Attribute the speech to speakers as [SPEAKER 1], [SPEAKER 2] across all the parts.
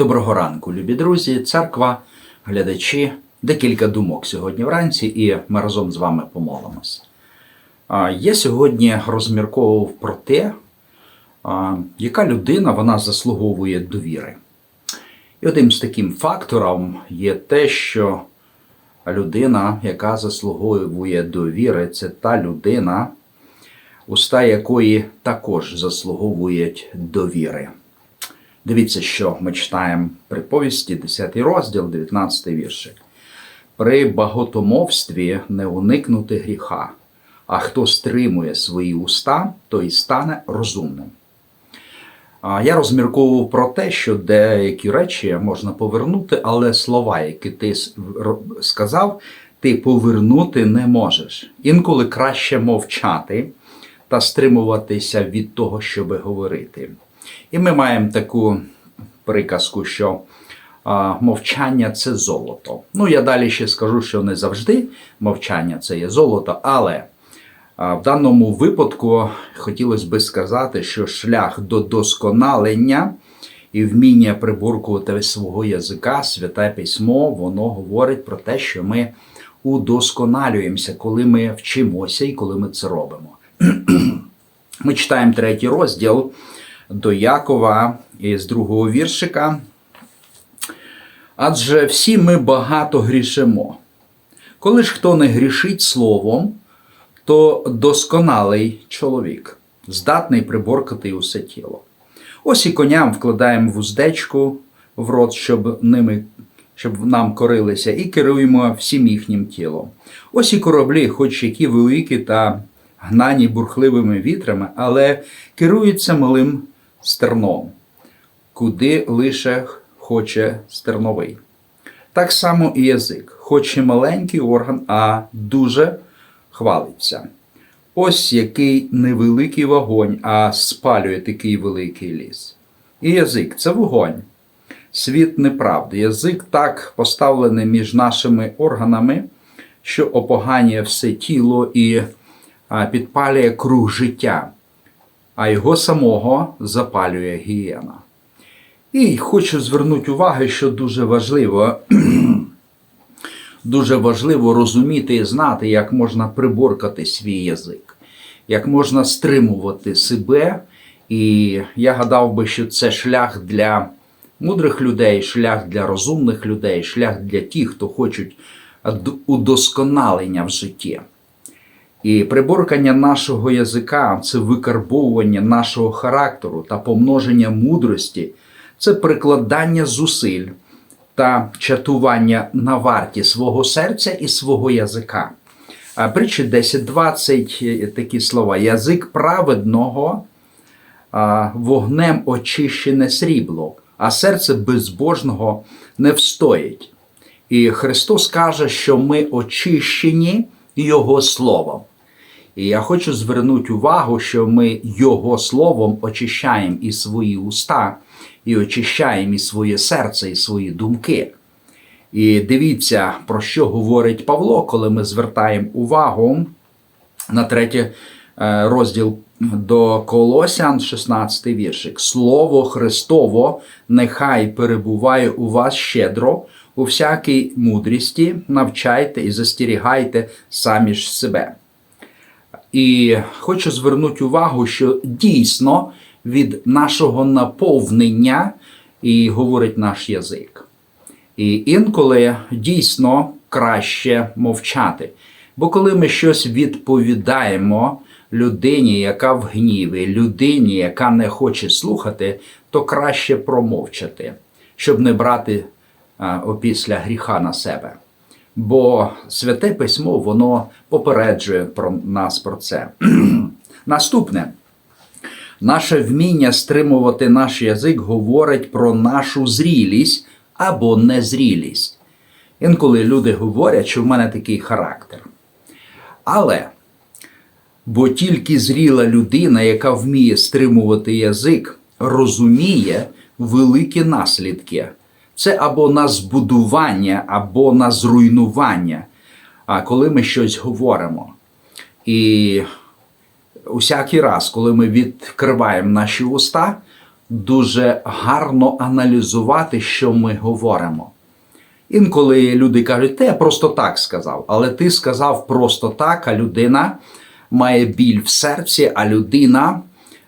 [SPEAKER 1] Доброго ранку, любі друзі, церква, глядачі, декілька думок сьогодні вранці, і ми разом з вами помолимось. Я сьогодні розмірковував про те, яка людина вона заслуговує довіри. І одним з таким фактором є те, що людина, яка заслуговує довіри, це та людина, уста якої також заслуговують довіри. Дивіться, що ми читаємо при повісті, 10 розділ, 19 віршик. При багатомовстві не уникнути гріха, а хто стримує свої уста, той стане розумним. Я розмірковував про те, що деякі речі можна повернути, але слова, які ти сказав, ти повернути не можеш. Інколи краще мовчати та стримуватися від того, щоби говорити. І ми маємо таку приказку, що а, мовчання це золото. Ну, я далі ще скажу, що не завжди мовчання це є золото, але а, в даному випадку хотілося би сказати, що шлях до досконалення і вміння приборкувати свого язика, святе письмо, воно говорить про те, що ми удосконалюємося, коли ми вчимося і коли ми це робимо. Ми читаємо третій розділ до Якова із другого віршика. Адже всі ми багато грішимо. Коли ж хто не грішить словом, то досконалий чоловік, здатний приборкати усе тіло. Ось і коням вкладаємо вуздечку в рот, щоб ними щоб нам корилися, і керуємо всім їхнім тілом. Ось і кораблі, хоч які великі та гнані бурхливими вітрами, але керуються малим стерном, куди лише хоче стерновий. Так само і язик, хоч і маленький орган, а дуже хвалиться. Ось який невеликий вогонь, а спалює такий великий ліс. І язик це вогонь. Світ неправди. Язик так поставлений між нашими органами, що опоганює все тіло і підпалює круг життя, а його самого запалює гієна. І хочу звернути увагу, що дуже важливо, дуже важливо розуміти і знати, як можна приборкати свій язик, як можна стримувати себе. І я гадав би, що це шлях для мудрих людей, шлях для розумних людей, шлях для тих, хто хочуть удосконалення в житті. І приборкання нашого язика це викарбовування нашого характеру та помноження мудрості, це прикладання зусиль та чатування на варті свого серця і свого язика. А Притчі 10.20 е, такі слова: язик праведного вогнем очищене срібло, а серце безбожного не встоїть. І Христос каже, що ми очищені Його Словом. І я хочу звернути увагу, що ми Його Словом очищаємо і свої уста, і очищаємо і своє серце, і свої думки. І дивіться, про що говорить Павло, коли ми звертаємо увагу на третій е, розділ до Колосян, 16 віршик. Слово Христово нехай перебуває у вас щедро, у всякій мудрісті, навчайте і застерігайте самі ж себе. І хочу звернути увагу, що дійсно від нашого наповнення і говорить наш язик. І інколи дійсно краще мовчати. Бо коли ми щось відповідаємо людині, яка в гніві, людині, яка не хоче слухати, то краще промовчати, щоб не брати опісля гріха на себе. Бо святе письмо воно попереджує про нас про це. Наступне. Наше вміння стримувати наш язик говорить про нашу зрілість або незрілість. Інколи люди говорять, що в мене такий характер. Але бо тільки зріла людина, яка вміє стримувати язик, розуміє великі наслідки. Це або на збудування, або на зруйнування, коли ми щось говоримо. І усякий раз, коли ми відкриваємо наші уста, дуже гарно аналізувати, що ми говоримо. Інколи люди кажуть, ти я просто так сказав, але ти сказав просто так, а людина має біль в серці, а людина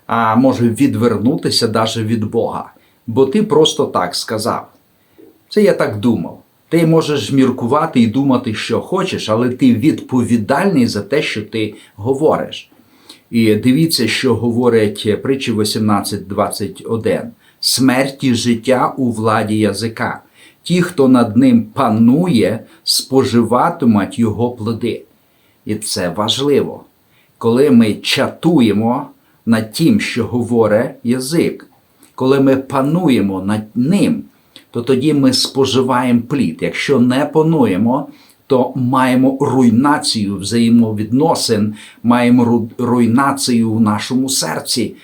[SPEAKER 1] а, може відвернутися навіть від Бога. Бо ти просто так сказав. Це я так думав. Ти можеш міркувати і думати, що хочеш, але ти відповідальний за те, що ти говориш. І дивіться, що говорять притчі 18.21. Смерть і життя у владі язика. Ті, хто над ним панує, споживатимуть його плоди. І це важливо, коли ми чатуємо над тим, що говорить язик, коли ми пануємо над ним, то тоді ми споживаємо плід. Якщо не пануємо, то маємо руйнацію взаємовідносин, маємо ру- руйнацію в нашому серці.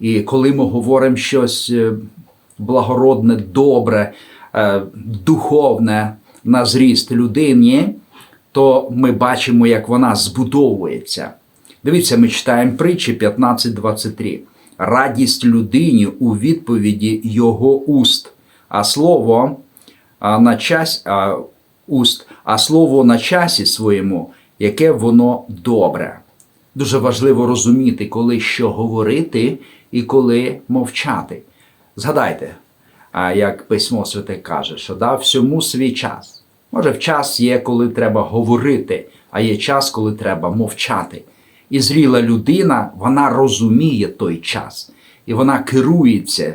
[SPEAKER 1] І коли ми говоримо щось е, благородне, добре, е, духовне на зріст людині, то ми бачимо, як вона збудовується. Дивіться, ми читаємо притчі 15.23. Радість людині у відповіді його уст, а слово на час, а, уст, а слово на часі своєму, яке воно добре. Дуже важливо розуміти, коли що говорити і коли мовчати. Згадайте, як письмо святе каже, що дав всьому свій час. Може, в час є, коли треба говорити, а є час, коли треба мовчати. І зріла людина, вона розуміє той час, і вона керується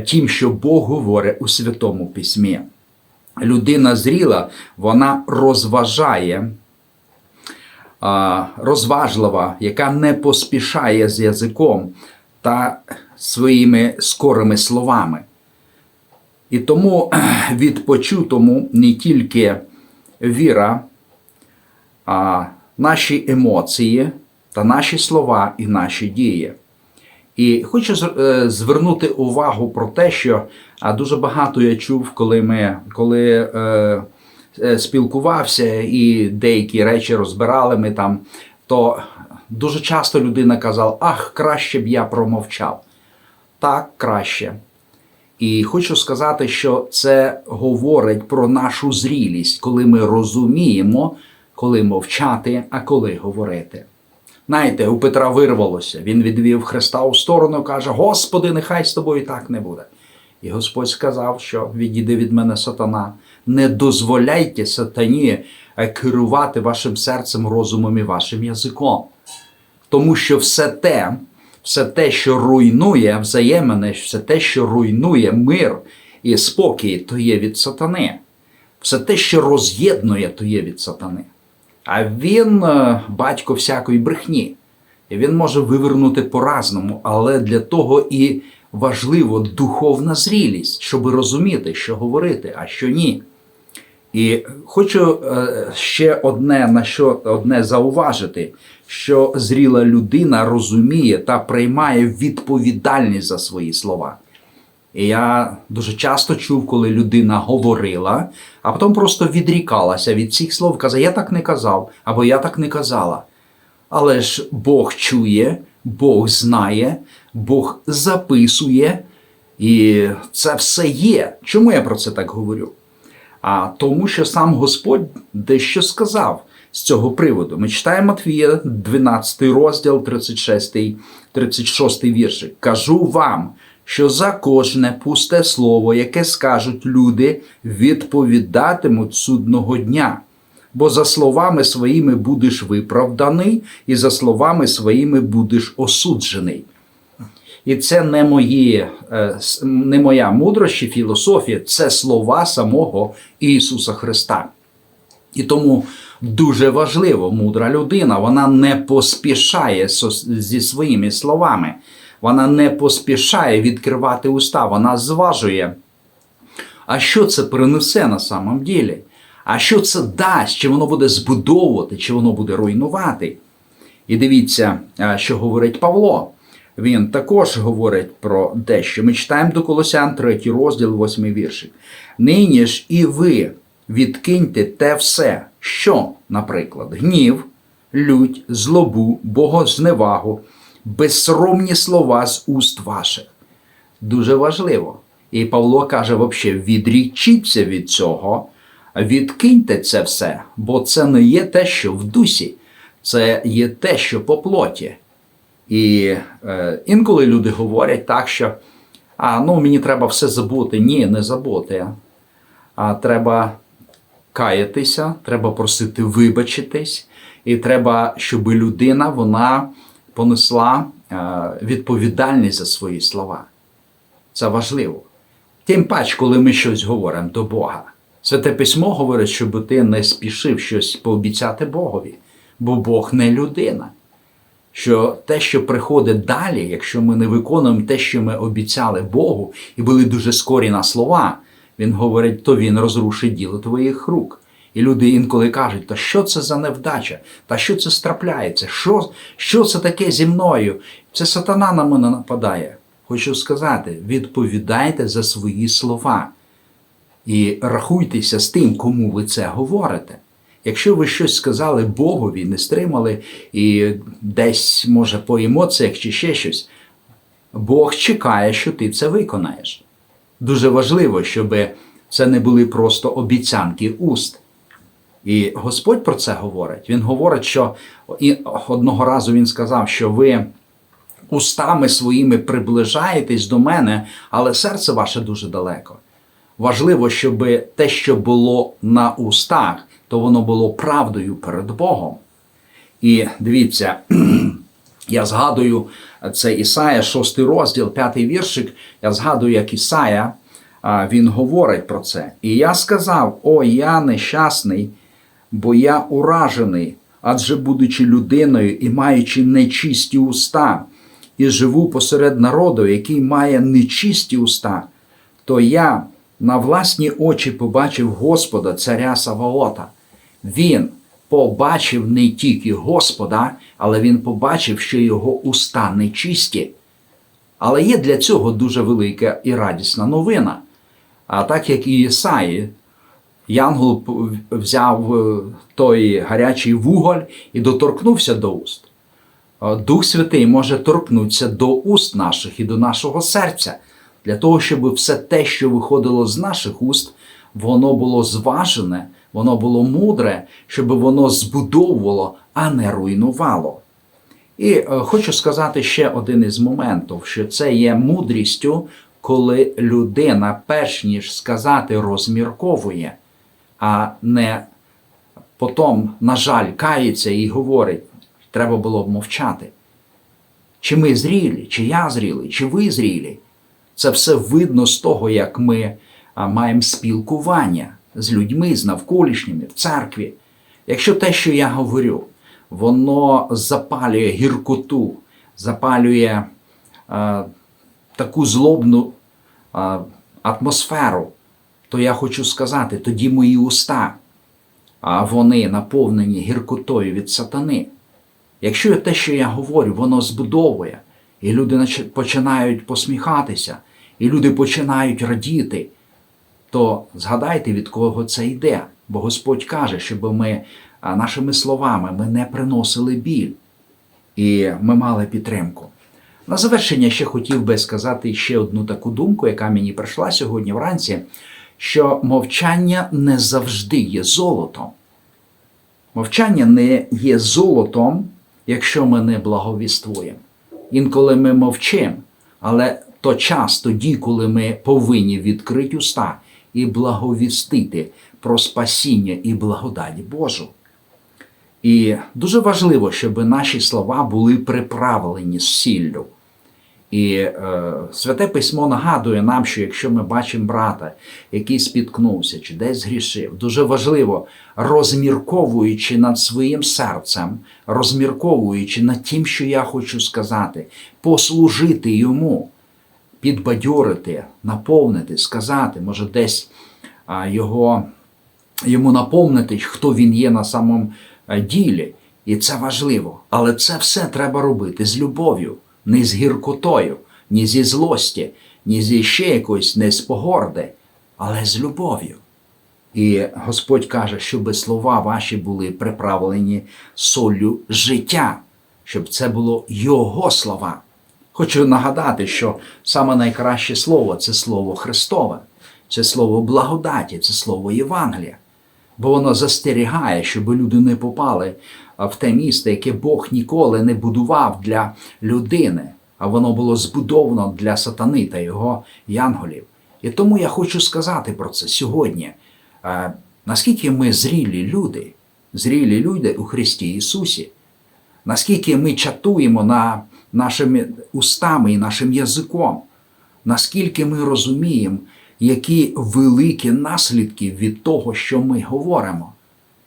[SPEAKER 1] тим, що Бог говорить у Святому Письмі. Людина зріла, вона розважає, розважлива, яка не поспішає з язиком та своїми скорими словами. І тому від почутому не тільки віра, а наші емоції та наші слова і наші дії. І хочу е, звернути увагу про те, що дуже багато я чув, коли ми коли е, е, спілкувався і деякі речі розбирали ми там, то дуже часто людина казала: Ах, краще б я промовчав. Так, краще. І хочу сказати, що це говорить про нашу зрілість, коли ми розуміємо, коли мовчати, а коли говорити. Знаєте, у Петра вирвалося. Він відвів Христа у сторону, каже: Господи, нехай з тобою так не буде. І Господь сказав, що відійди від мене сатана. Не дозволяйте сатані е, керувати вашим серцем, розумом і вашим язиком. Тому що все те, все те, що руйнує взаємини, все те, що руйнує мир і спокій, то є від сатани. Все те, що роз'єднує, то є від сатани. А він е, батько всякої брехні. І він може вивернути по-разному, але для того і важливо духовна зрілість, щоб розуміти, що говорити, а що ні. І хочу е, ще одне на що одне зауважити, що зріла людина розуміє та приймає відповідальність за свої слова. І я дуже часто чув, коли людина говорила, а потім просто відрікалася від цих слов, казав, я так не казав, або я так не казала. Але ж Бог чує, Бог знає, Бог записує, і це все є. Чому я про це так говорю? А тому, що сам Господь дещо сказав з цього приводу. Ми читаємо Матвія, 12 розділ, 36, 36 віршик. Кажу вам, що за кожне пусте слово, яке скажуть люди, відповідатимуть судного дня. Бо за словами своїми будеш виправданий, і за словами своїми будеш осуджений. І це не мої, е, не моя мудрость чи філософія, це слова самого Ісуса Христа. І тому дуже важливо, мудра людина, вона не поспішає зі своїми словами, вона не поспішає відкривати уста, вона зважує. А що це принесе на самом ділі? А що це дасть? Чи воно буде збудовувати, чи воно буде руйнувати? І дивіться, що говорить Павло. Він також говорить про дещо. Ми читаємо до Колосян 3 розділ, 8 віршик. Нині ж і ви відкиньте те все, що, наприклад, гнів, лють, злобу, богозневагу, безсоромні слова з уст ваших. Дуже важливо. І Павло каже: взагалі, відрічіться від цього, відкиньте це все, бо це не є те, що в дусі, це є те, що по плоті. І е, інколи люди говорять так, що а, ну, мені треба все забути. Ні, не забути. А треба каятися, треба просити вибачитись, і треба, щоб людина вона понесла е, відповідальність за свої слова. Це важливо. Тим паче, коли ми щось говоримо до Бога. Святе письмо говорить, щоб ти не спішив щось пообіцяти Богові, бо Бог не людина. Що те, що приходить далі, якщо ми не виконуємо те, що ми обіцяли Богу, і були дуже скорі на слова, він говорить, то він розрушить діло твоїх рук. І люди інколи кажуть, та що це за невдача? Та що це страпляється? Що, що це таке зі мною? Це сатана на мене нападає. Хочу сказати, відповідайте за свої слова і рахуйтеся з тим, кому ви це говорите. Якщо ви щось сказали Богові, не стримали і десь, може, по емоціях чи ще щось, Бог чекає, що ти це виконаєш. Дуже важливо, щоб це не були просто обіцянки уст. І Господь про це говорить. Він говорить, що і одного разу він сказав, що ви устами своїми приближаєтесь до мене, але серце ваше дуже далеко. Важливо, щоб те, що було на устах, то воно було правдою перед Богом. І дивіться, я згадую це Ісая, 6 розділ, 5 віршик. Я згадую, як Ісая, він говорить про це. І я сказав: О, я нещасний, бо я уражений, адже будучи людиною і маючи нечисті уста, і живу посеред народу, який має нечисті уста, то я на власні очі побачив Господа, царя Саваота. Він побачив не тільки Господа, але він побачив, що його уста нечисті. Але є для цього дуже велика і радісна новина. А так як і Ісаї, Янгол взяв е, той гарячий вуголь і доторкнувся до уст. Е, Дух Святий може торкнутися до уст наших і до нашого серця, для того, щоб все те, що виходило з наших уст, воно було зважене, воно було мудре, щоб воно збудовувало, а не руйнувало. І е, хочу сказати ще один із моментів, що це є мудрістю, коли людина, перш ніж сказати, розмірковує, а не потім, на жаль, кається і говорить, треба було б мовчати. Чи ми зрілі, чи я зрілий, чи ви зрілі? Це все видно з того, як ми маємо спілкування з людьми, з навколишніми в церкві. Якщо те, що я говорю, воно запалює гіркоту, запалює а, таку злобну а, атмосферу, то я хочу сказати, тоді мої уста, а вони наповнені гіркотою від сатани. Якщо те, що я говорю, воно збудовує, і люди починають посміхатися, і люди починають радіти, то згадайте, від кого це йде. Бо Господь каже, щоб ми нашими словами ми не приносили біль, і ми мали підтримку. На завершення ще хотів би сказати ще одну таку думку, яка мені прийшла сьогодні вранці, що мовчання не завжди є золотом. Мовчання не є золотом, якщо ми не благовіствуємо. Інколи ми мовчимо, але то час тоді, коли ми повинні відкрити уста і благовістити про спасіння і благодать Божу. І дуже важливо, щоб наші слова були приправлені з сіллю. І е, святе письмо нагадує нам, що якщо ми бачимо брата, який спіткнувся чи десь згрішив, дуже важливо, розмірковуючи над своїм серцем, розмірковуючи над тим, що я хочу сказати, послужити йому, підбадьорити, наповнити, сказати, може, десь його, йому наповнити, хто він є на самому е, ділі. І це важливо. Але це все треба робити з любов'ю не з гіркотою, ні зі злості, ні зі ще якоїсь не з погорди, але з любов'ю. І Господь каже, щоб слова ваші були приправлені солью життя, щоб це було Його слова, Хочу нагадати, що саме найкраще слово це слово Христове, це слово благодаті, це слово Євангелія. Бо воно застерігає, щоб люди не попали в те місто, яке Бог ніколи не будував для людини, а воно було збудовано для сатани та його янголів. І тому я хочу сказати про це сьогодні. Наскільки ми зрілі люди, зрілі люди у Христі Ісусі, наскільки ми чатуємо на нашими устами і нашим язиком, наскільки ми розуміємо, які великі наслідки від того, що ми говоримо.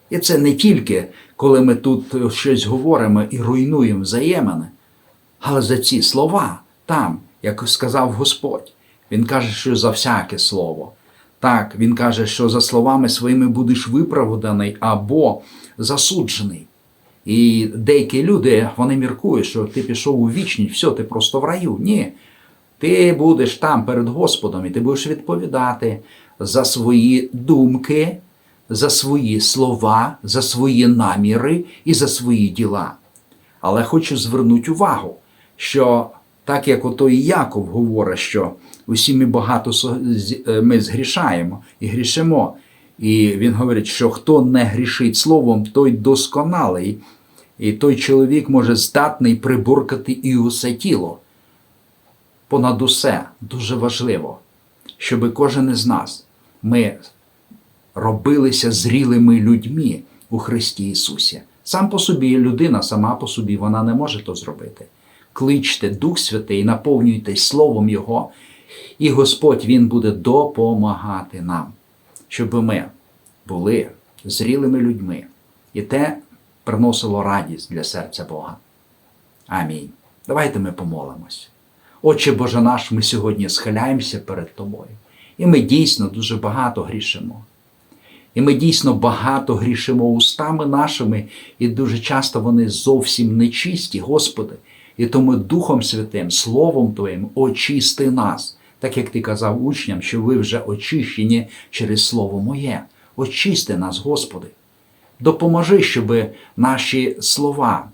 [SPEAKER 1] І це не тільки коли ми тут щось говоримо і руйнуємо взаємини, але за ці слова там, як сказав Господь, Він каже, що за всяке слово. Так, Він каже, що за словами своїми будеш виправданий або засуджений. І деякі люди вони міркують, що ти пішов у вічність, все, ти просто в раю. Ні. Ти будеш там перед Господом і ти будеш відповідати за свої думки, за свої слова, за свої наміри і за свої діла. Але хочу звернути увагу, що так як ото Яков говорить, що усі ми багато е, ми згрішаємо і грішимо. І він говорить, що хто не грішить словом, той досконалий, і той чоловік може здатний приборкати і усе тіло. Понад усе дуже важливо, щоб кожен із нас ми робилися зрілими людьми у Христі Ісусі. Сам по собі людина, сама по собі, вона не може то зробити. Кличте Дух Святий, наповнюйтесь Словом Його, і Господь Він буде допомагати нам, щоб ми були зрілими людьми. І те приносило радість для серця Бога. Амінь. Давайте ми помолимось. Отче Боже наш, ми сьогодні схиляємося перед Тобою. І ми дійсно дуже багато грішимо. І ми дійсно багато грішимо устами нашими, і дуже часто вони зовсім нечисті, Господи. І тому Духом Святим, Словом Твоїм, очисти нас, так як Ти казав учням, що ви вже очищені через Слово Моє. Очисти нас, Господи. Допоможи, щоб наші слова,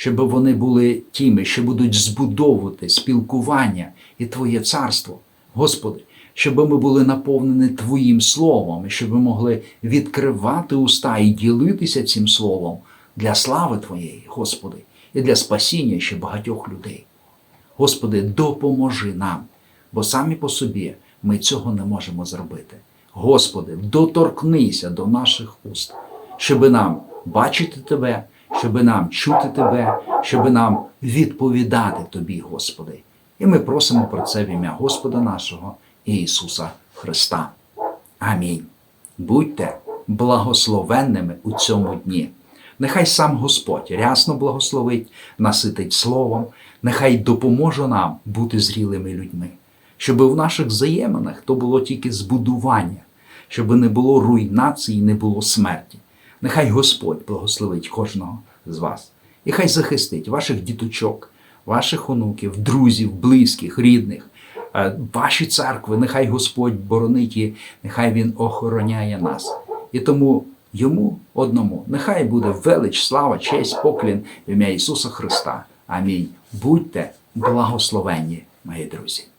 [SPEAKER 1] щоб вони були тими, що будуть збудовувати спілкування і Твоє царство. Господи, щоб ми були наповнені Твоїм Словом, і щоб ми могли відкривати уста і ділитися цим Словом для слави Твоєї, Господи, і для спасіння ще багатьох людей. Господи, допоможи нам, бо самі по собі ми цього не можемо зробити. Господи, доторкнися до наших уст, щоб нам бачити Тебе, щоб нам чути Тебе, щоб нам відповідати Тобі, Господи. І ми просимо про це в ім'я Господа нашого Ісуса Христа. Амінь. Будьте благословенними у цьому дні. Нехай сам Господь рясно благословить, наситить словом, нехай допоможе нам бути зрілими людьми, щоб в наших взаєминах то було тільки збудування, щоб не було руйнації, не було смерті. Нехай Господь благословить кожного з вас, і хай захистить ваших діточок, ваших онуків, друзів, близьких, рідних, е, ваші церкви, нехай Господь боронить і нехай Він охороняє нас. І тому йому одному нехай буде велич, слава, честь, поклін в ім'я Ісуса Христа. Амінь. Будьте благословенні, мої друзі.